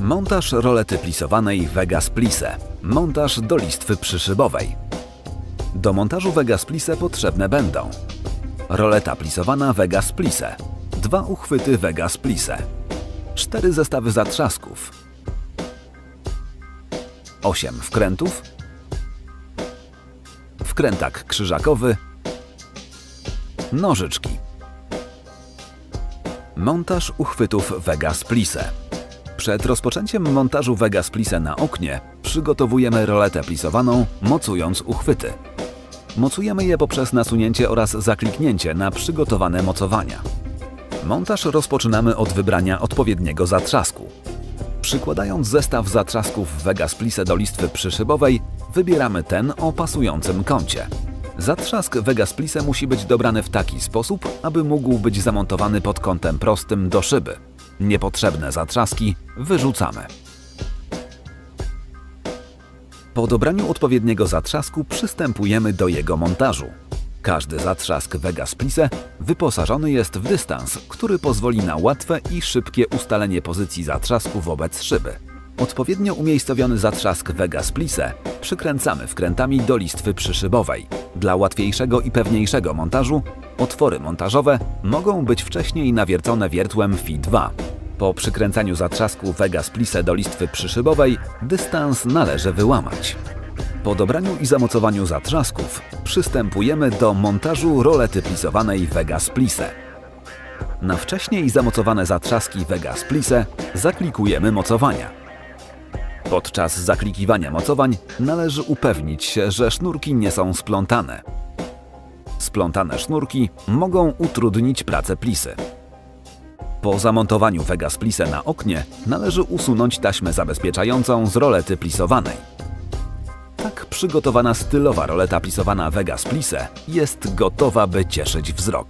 Montaż rolety plisowanej Vegas Plise. Montaż do listwy przyszybowej. Do montażu Vegas Plise potrzebne będą roleta plisowana Vegas Plise, dwa uchwyty Vegas Plise, cztery zestawy zatrzasków, 8 wkrętów, wkrętak krzyżakowy, nożyczki. Montaż uchwytów Vegas Plise. Przed rozpoczęciem montażu Vegas Plise na oknie przygotowujemy roletę plisowaną, mocując uchwyty. Mocujemy je poprzez nasunięcie oraz zakliknięcie na przygotowane mocowania. Montaż rozpoczynamy od wybrania odpowiedniego zatrzasku. Przykładając zestaw zatrzasków Vegas Plise do listwy przyszybowej, wybieramy ten o pasującym kącie. Zatrzask Vegas Plise musi być dobrany w taki sposób, aby mógł być zamontowany pod kątem prostym do szyby. Niepotrzebne zatrzaski wyrzucamy. Po dobraniu odpowiedniego zatrzasku przystępujemy do jego montażu. Każdy zatrzask Vegas Plise wyposażony jest w dystans, który pozwoli na łatwe i szybkie ustalenie pozycji zatrzasku wobec szyby. Odpowiednio umiejscowiony zatrzask Vegas Plise przykręcamy wkrętami do listwy przyszybowej. Dla łatwiejszego i pewniejszego montażu otwory montażowe mogą być wcześniej nawiercone wiertłem FI2. Po przykręcaniu zatrzasku Vegas Plise do listwy przyszybowej dystans należy wyłamać. Po dobraniu i zamocowaniu zatrzasków przystępujemy do montażu rolety plisowanej Vegas Plise. Na wcześniej zamocowane zatrzaski Vegas Plise zaklikujemy mocowania. Podczas zaklikiwania mocowań należy upewnić się, że sznurki nie są splątane. Splątane sznurki mogą utrudnić pracę plisy. Po zamontowaniu Vegas Plise na oknie należy usunąć taśmę zabezpieczającą z rolety plisowanej. Tak przygotowana stylowa roleta plisowana Vegas Plise jest gotowa, by cieszyć wzrok.